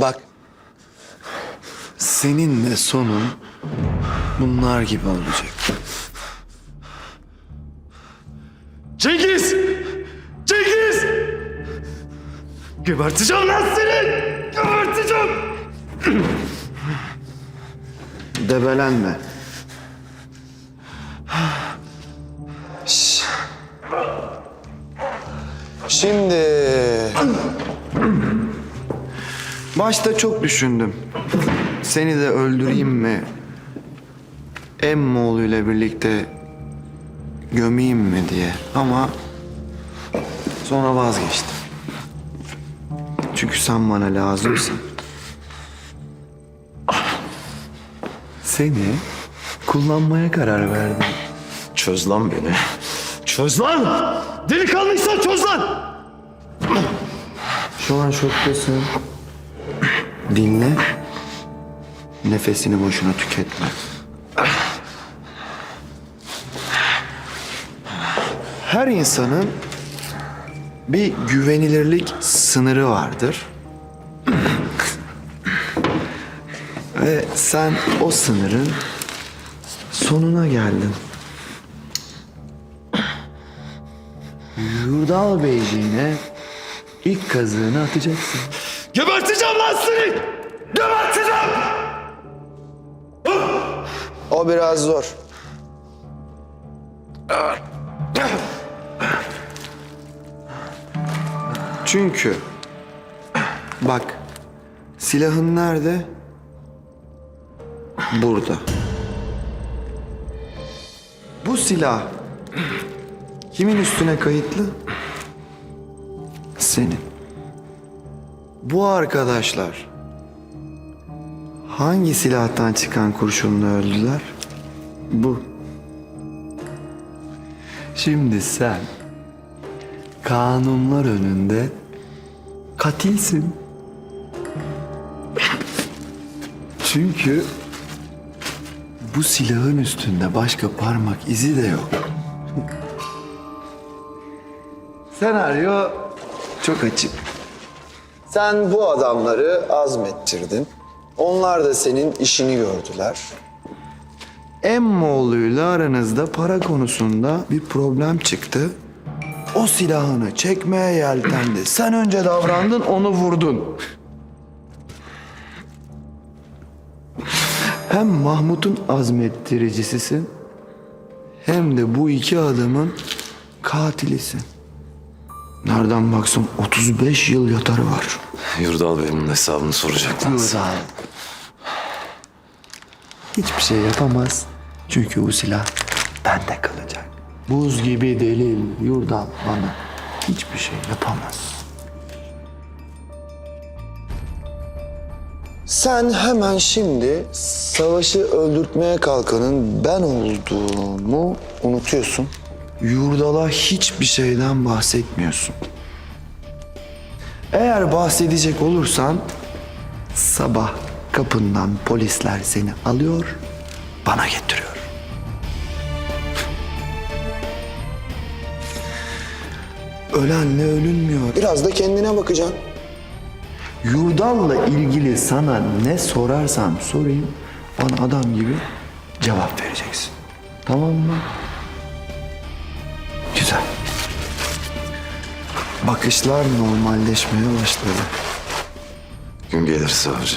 Bak. Seninle sonun bunlar gibi olacak. Cengiz! Cengiz! Geberteceğim lan seni! Geberteceğim! Debelenme. Şimdi... Başta çok düşündüm. Seni de öldüreyim mi? Emmoğlu ile birlikte gömeyim mi diye. Ama sonra vazgeçtim. Çünkü sen bana lazımsın. Seni kullanmaya karar verdim. Çöz lan beni. Çöz lan! Delikanlıysan çöz lan! Şu an şoktasın. Dinle. Nefesini boşuna tüketme. Her insanın bir güvenilirlik sınırı vardır. Ve sen o sınırın sonuna geldin. Yurdal Beyciğine ilk kazığını atacaksın. Geberteceğim lan seni! Geberteceğim! O biraz zor. Çünkü bak silahın nerede? Burada. Bu silah kimin üstüne kayıtlı? Senin. Bu arkadaşlar Hangi silahtan çıkan kurşunla öldüler? Bu. Şimdi sen kanunlar önünde katilsin. Çünkü bu silahın üstünde başka parmak izi de yok. Senaryo çok açık. Sen bu adamları azmettirdin. Onlar da senin işini gördüler. Emmoğlu'yla aranızda para konusunda bir problem çıktı. O silahını çekmeye yeltendi. Sen önce davrandın, onu vurdun. Hem Mahmut'un azmettiricisisin, hem de bu iki adamın katilisin. Nereden baksan 35 yıl yatarı var. Yurdal Bey'in hesabını soracak lan. Yurdal. Hiçbir şey yapamaz. Çünkü o silah bende kalacak. Buz gibi delil Yurdal bana hiçbir şey yapamaz. Sen hemen şimdi savaşı öldürtmeye kalkanın ben olduğumu unutuyorsun. Yurdal'a hiçbir şeyden bahsetmiyorsun. Eğer bahsedecek olursan sabah kapından polisler seni alıyor, bana getiriyor. Ölenle ölünmüyor. Biraz da kendine bakacaksın. Yurdal'la ilgili sana ne sorarsam sorayım, bana adam gibi cevap vereceksin. Tamam mı? Bakışlar normalleşmeye başladı. Gün gelir savcı.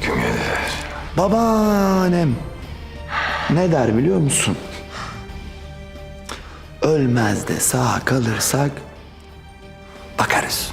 Gün gelir. Babaannem ne der biliyor musun? Ölmez de sağ kalırsak bakarız.